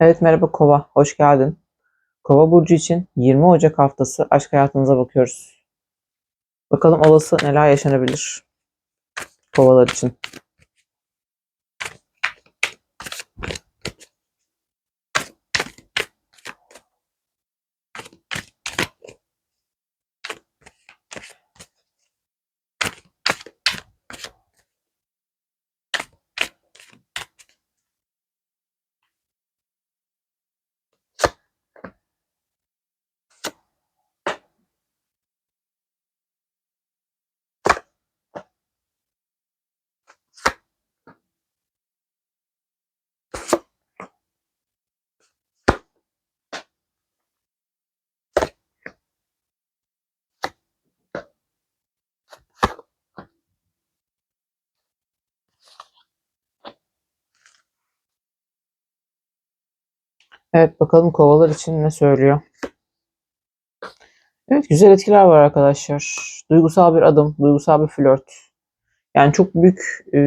Evet merhaba Kova, hoş geldin. Kova burcu için 20 Ocak haftası aşk hayatınıza bakıyoruz. Bakalım olası neler yaşanabilir Kovalar için. Evet bakalım kovalar için ne söylüyor. Evet güzel etkiler var arkadaşlar. Duygusal bir adım, duygusal bir flört. Yani çok büyük e,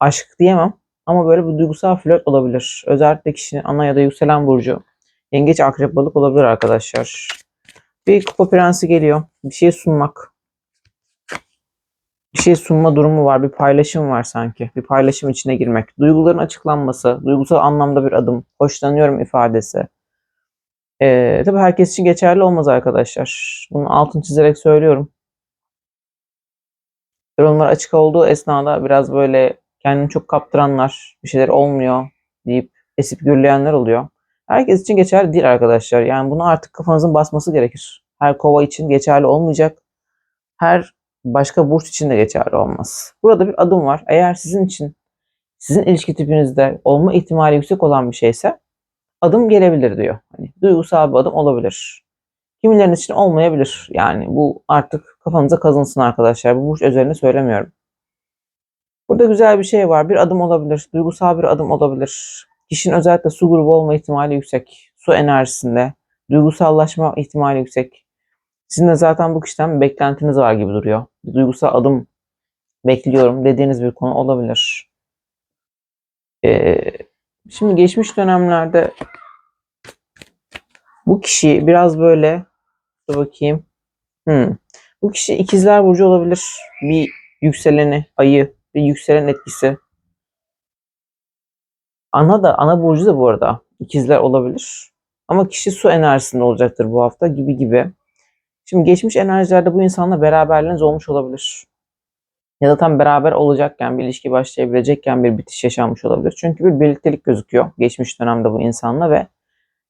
aşk diyemem ama böyle bir duygusal flört olabilir. Özellikle kişinin ana ya da yükselen burcu. Yengeç, akrep, balık olabilir arkadaşlar. Bir kupa prensi geliyor. Bir şey sunmak. Bir şey sunma durumu var. Bir paylaşım var sanki. Bir paylaşım içine girmek. Duyguların açıklanması. Duygusal anlamda bir adım. Hoşlanıyorum ifadesi. Ee, tabii herkes için geçerli olmaz arkadaşlar. Bunu altın çizerek söylüyorum. Yorumlar açık olduğu esnada biraz böyle kendini çok kaptıranlar, bir şeyler olmuyor deyip esip gürleyenler oluyor. Herkes için geçerli değil arkadaşlar. Yani bunu artık kafanızın basması gerekir. Her kova için geçerli olmayacak. Her başka burç için de geçerli olmaz. Burada bir adım var. Eğer sizin için sizin ilişki tipinizde olma ihtimali yüksek olan bir şeyse adım gelebilir diyor. Hani duygusal bir adım olabilir. Kimilerin için olmayabilir. Yani bu artık kafanıza kazınsın arkadaşlar. Bu burç özelini söylemiyorum. Burada güzel bir şey var. Bir adım olabilir. Duygusal bir adım olabilir. Kişinin özellikle su grubu olma ihtimali yüksek. Su enerjisinde. Duygusallaşma ihtimali yüksek. Sizin de zaten bu kişiden bir beklentiniz var gibi duruyor. Bir duygusal adım bekliyorum dediğiniz bir konu olabilir. Ee, şimdi geçmiş dönemlerde bu kişi biraz böyle dur bakayım. Hmm. Bu kişi ikizler burcu olabilir. Bir yükseleni, ayı, bir yükselen etkisi. Ana da, ana burcu da bu arada ikizler olabilir. Ama kişi su enerjisinde olacaktır bu hafta gibi gibi. Şimdi geçmiş enerjilerde bu insanla beraberliğiniz olmuş olabilir. Ya da tam beraber olacakken, bir ilişki başlayabilecekken bir bitiş yaşanmış olabilir. Çünkü bir birliktelik gözüküyor geçmiş dönemde bu insanla ve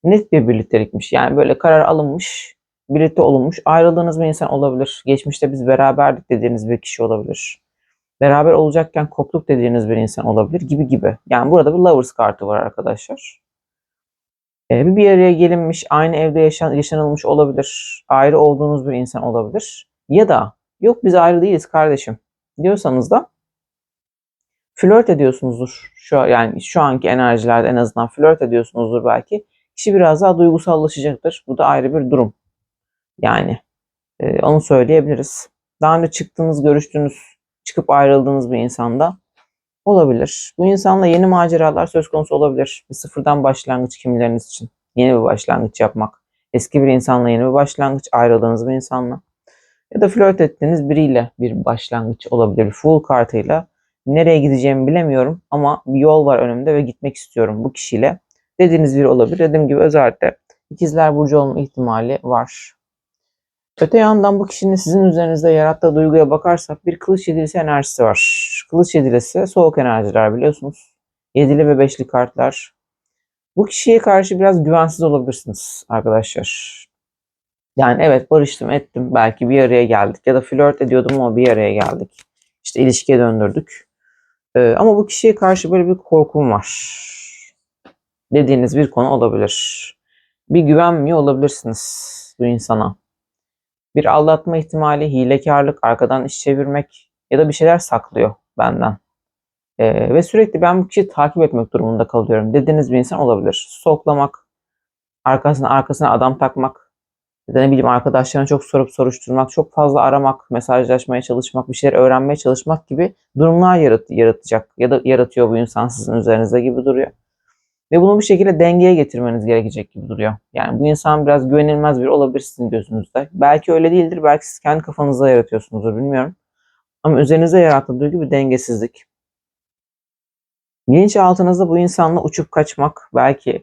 net bir birliktelikmiş. Yani böyle karar alınmış, birlikte olunmuş, ayrıldığınız bir insan olabilir. Geçmişte biz beraberdik dediğiniz bir kişi olabilir. Beraber olacakken koptuk dediğiniz bir insan olabilir gibi gibi. Yani burada bir lovers kartı var arkadaşlar. Bir bir araya gelinmiş, aynı evde yaşan, yaşanılmış olabilir. Ayrı olduğunuz bir insan olabilir. Ya da yok biz ayrı değiliz kardeşim diyorsanız da flört ediyorsunuzdur. Şu yani şu anki enerjilerde en azından flört ediyorsunuzdur belki. Kişi biraz daha duygusallaşacaktır. Bu da ayrı bir durum. Yani e, onu söyleyebiliriz. Daha önce çıktığınız, görüştüğünüz, çıkıp ayrıldığınız bir insanda olabilir. Bu insanla yeni maceralar söz konusu olabilir. Bir sıfırdan başlangıç kimileriniz için. Yeni bir başlangıç yapmak. Eski bir insanla yeni bir başlangıç, ayrıldığınız bir insanla. Ya da flört ettiğiniz biriyle bir başlangıç olabilir. Full kartıyla. Nereye gideceğimi bilemiyorum ama bir yol var önümde ve gitmek istiyorum bu kişiyle. Dediğiniz biri olabilir. Dediğim gibi özellikle ikizler burcu olma ihtimali var. Öte yandan bu kişinin sizin üzerinizde yarattığı duyguya bakarsak bir kılıç yedilisi enerjisi var. Kılıç yedilisi soğuk enerjiler biliyorsunuz. Yedili ve beşli kartlar. Bu kişiye karşı biraz güvensiz olabilirsiniz arkadaşlar. Yani evet barıştım ettim belki bir araya geldik ya da flört ediyordum ama bir araya geldik. İşte ilişkiye döndürdük. Ee, ama bu kişiye karşı böyle bir korkum var. Dediğiniz bir konu olabilir. Bir güvenmiyor olabilirsiniz bu insana. Bir aldatma ihtimali, hilekarlık, arkadan iş çevirmek ya da bir şeyler saklıyor benden. Ee, ve sürekli ben bu kişiyi takip etmek durumunda kalıyorum dediğiniz bir insan olabilir. Soklamak, arkasına arkasına adam takmak, ya da ne bileyim arkadaşlarına çok sorup soruşturmak, çok fazla aramak, mesajlaşmaya çalışmak, bir şeyler öğrenmeye çalışmak gibi durumlar yarat yaratacak ya da yaratıyor bu insan sizin üzerinizde gibi duruyor. Ve bunu bir şekilde dengeye getirmeniz gerekecek gibi duruyor. Yani bu insan biraz güvenilmez biri olabilir sizin gözünüzde. Belki öyle değildir. Belki siz kendi kafanızda yaratıyorsunuzdur bilmiyorum. Ama üzerinize yarattığı duygu bir dengesizlik. Bilinçaltınızda bu insanla uçup kaçmak, belki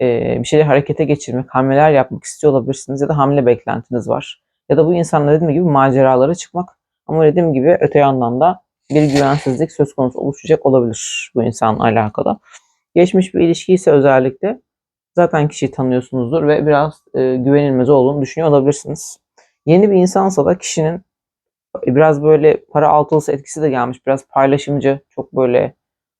e, bir şeyleri harekete geçirmek, hamleler yapmak istiyor olabilirsiniz ya da hamle beklentiniz var. Ya da bu insanla dediğim gibi maceralara çıkmak ama dediğim gibi öte yandan da bir güvensizlik söz konusu oluşacak olabilir bu insanla alakalı. Geçmiş bir ilişki ise özellikle zaten kişiyi tanıyorsunuzdur ve biraz e, güvenilmez olduğunu düşünüyor olabilirsiniz. Yeni bir insansa da kişinin biraz böyle para altılısı etkisi de gelmiş. Biraz paylaşımcı, çok böyle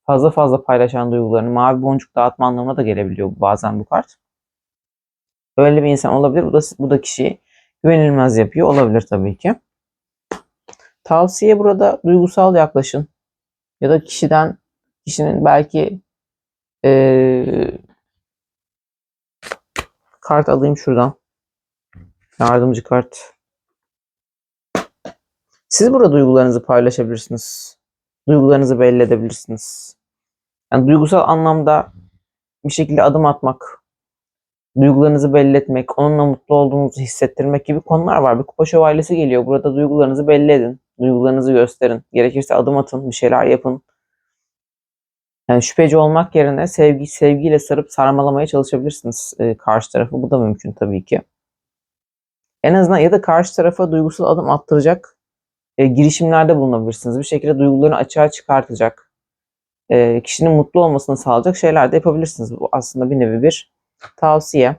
fazla fazla paylaşan duygularını mavi boncuk dağıtma anlamına da gelebiliyor bazen bu kart. Öyle bir insan olabilir. Bu da, bu da kişiyi güvenilmez yapıyor olabilir tabii ki. Tavsiye burada duygusal yaklaşın. Ya da kişiden kişinin belki ee, kart alayım şuradan. Yardımcı kart. Siz burada duygularınızı paylaşabilirsiniz. Duygularınızı belli edebilirsiniz. Yani duygusal anlamda bir şekilde adım atmak, duygularınızı belli etmek, onunla mutlu olduğunuzu hissettirmek gibi konular var. Bir kupa şövalyesi geliyor. Burada duygularınızı belli edin. Duygularınızı gösterin. Gerekirse adım atın, bir şeyler yapın. Yani şüpheci olmak yerine sevgi sevgiyle sarıp sarmalamaya çalışabilirsiniz e, karşı tarafı. Bu da mümkün tabii ki. En azından ya da karşı tarafa duygusal adım attıracak e, girişimlerde bulunabilirsiniz. Bir şekilde duygularını açığa çıkartacak, e, kişinin mutlu olmasını sağlayacak şeyler de yapabilirsiniz. Bu aslında bir nevi bir tavsiye.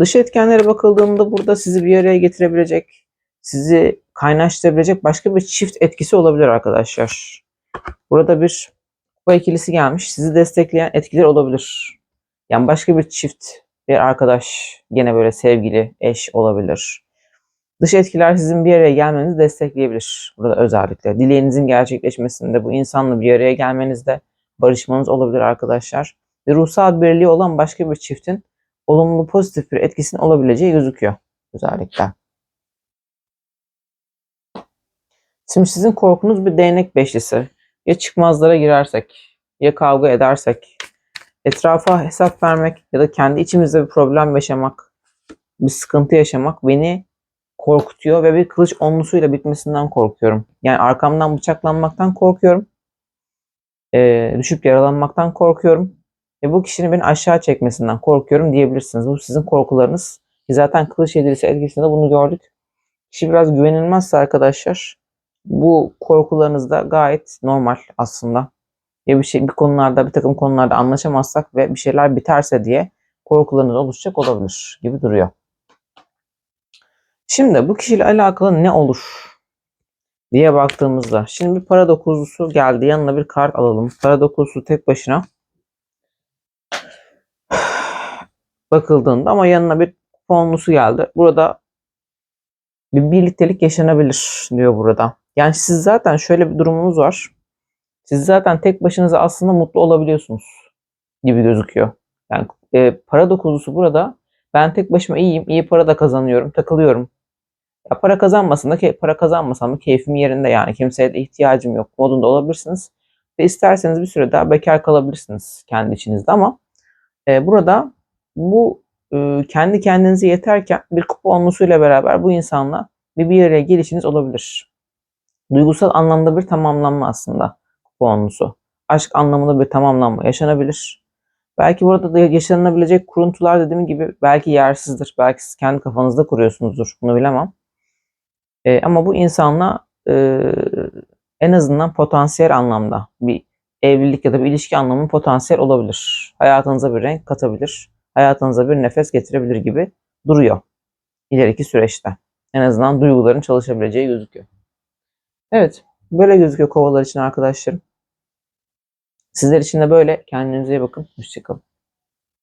Dış etkenlere bakıldığında burada sizi bir araya getirebilecek, sizi kaynaştırabilecek başka bir çift etkisi olabilir arkadaşlar. Burada bir kupa ikilisi gelmiş. Sizi destekleyen etkiler olabilir. Yani başka bir çift, bir arkadaş, gene böyle sevgili, eş olabilir. Dış etkiler sizin bir araya gelmenizi destekleyebilir. Burada özellikle. Dileğinizin gerçekleşmesinde, bu insanla bir araya gelmenizde barışmanız olabilir arkadaşlar. Ve ruhsal birliği olan başka bir çiftin olumlu pozitif bir etkisinin olabileceği gözüküyor özellikle. Şimdi sizin korkunuz bir değnek beşlisi. Ya çıkmazlara girersek, ya kavga edersek, etrafa hesap vermek ya da kendi içimizde bir problem yaşamak, bir sıkıntı yaşamak beni korkutuyor ve bir kılıç onlusuyla bitmesinden korkuyorum. Yani arkamdan bıçaklanmaktan korkuyorum. Ee, düşüp yaralanmaktan korkuyorum. Ve bu kişinin beni aşağı çekmesinden korkuyorum diyebilirsiniz. Bu sizin korkularınız. Zaten kılıç yedilisi etkisinde bunu gördük. Kişi biraz güvenilmezse arkadaşlar bu korkularınız da gayet normal aslında. Ya bir şey bir konularda bir takım konularda anlaşamazsak ve bir şeyler biterse diye korkularınız oluşacak olabilir gibi duruyor. Şimdi bu kişiyle alakalı ne olur diye baktığımızda şimdi bir para dokuzlusu geldi. Yanına bir kart alalım. Para dokuzlusu tek başına bakıldığında ama yanına bir kuponlusu geldi. Burada bir birliktelik yaşanabilir diyor burada. Yani siz zaten şöyle bir durumunuz var. Siz zaten tek başınıza aslında mutlu olabiliyorsunuz gibi gözüküyor. Yani e, para dokuzusu burada ben tek başıma iyiyim, iyi para da kazanıyorum, takılıyorum. Ya para kazanmasın da para kazanmasam da keyfim yerinde yani kimseye de ihtiyacım yok modunda olabilirsiniz. Ve isterseniz bir süre daha bekar kalabilirsiniz kendi içinizde ama e, burada bu e, kendi kendinize yeterken bir kupa olmasıyla beraber bu insanla bir bir araya gelişiniz olabilir. Duygusal anlamda bir tamamlanma aslında konusu. Aşk anlamında bir tamamlanma yaşanabilir. Belki burada da yaşanabilecek kuruntular dediğim gibi belki yersizdir. Belki siz kendi kafanızda kuruyorsunuzdur. Bunu bilemem. E, ama bu insanla e, en azından potansiyel anlamda bir evlilik ya da bir ilişki anlamı potansiyel olabilir. Hayatınıza bir renk katabilir. Hayatınıza bir nefes getirebilir gibi duruyor ileriki süreçte. En azından duyguların çalışabileceği gözüküyor. Evet. Böyle gözüküyor kovalar için arkadaşlarım. Sizler için de böyle. Kendinize iyi bakın. Hoşçakalın.